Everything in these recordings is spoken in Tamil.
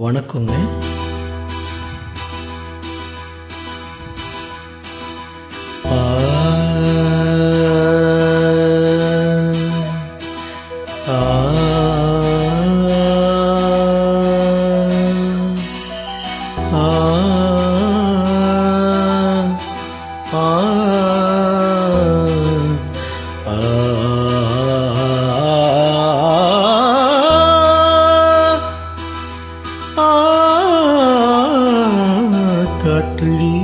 வணக்கங்க. ஆ. ஆ. ஆ. காற்றில்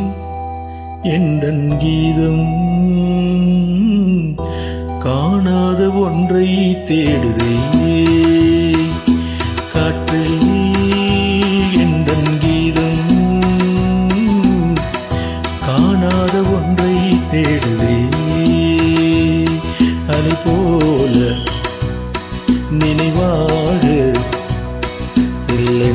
எந்தன் கீதம்? காணாத ஒன்றை தேடுதே காற்றில் எந்தன் கீதம்? காணாத ஒன்றை தேடுதே அலை போல நினைவாக இல்லை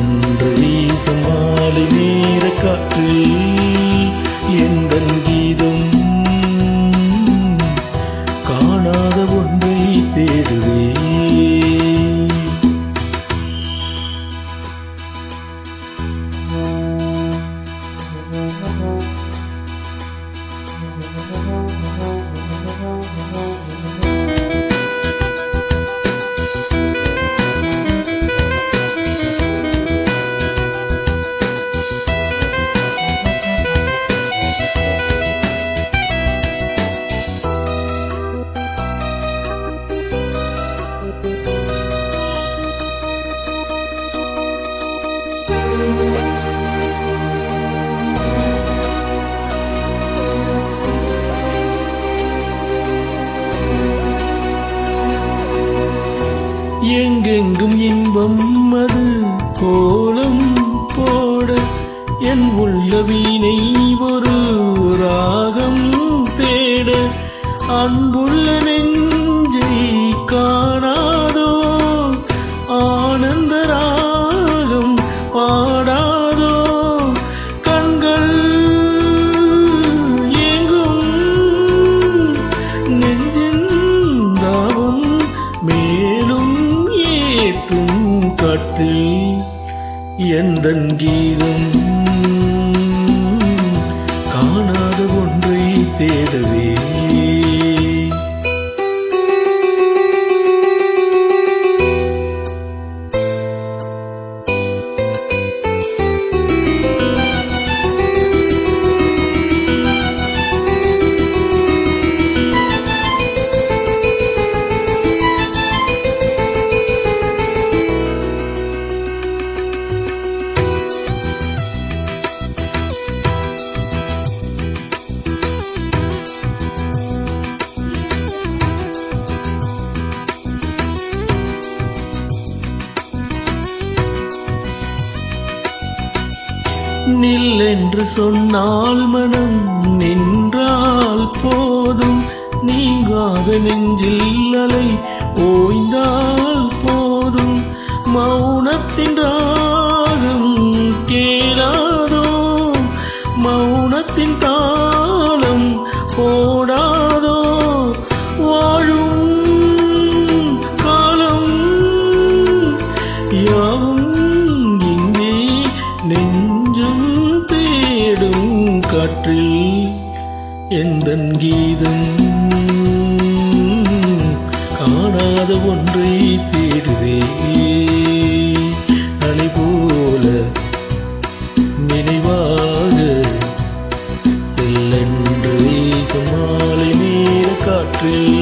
எங்கெங்கும் இன்பம் அது கோலம் போட என் உள்ள வீணை ஒரு ராகம் தேட அன்புள்ள பாட்டில் எந்த கீதம் காணாத ஒன்றை தேடவே நில் என்று சொன்னால் மனம் நின்றால் போதும். நீங்காத நெஞ்சில் அலை ஓய்ந்தால் போதும். மௌனத்தின் காற்றில் எந்தன் கீதம் காணாத ஒன்றை தேடுவே அலை போல நினைவாக செல்லென்று மாலை நேர காற்றில்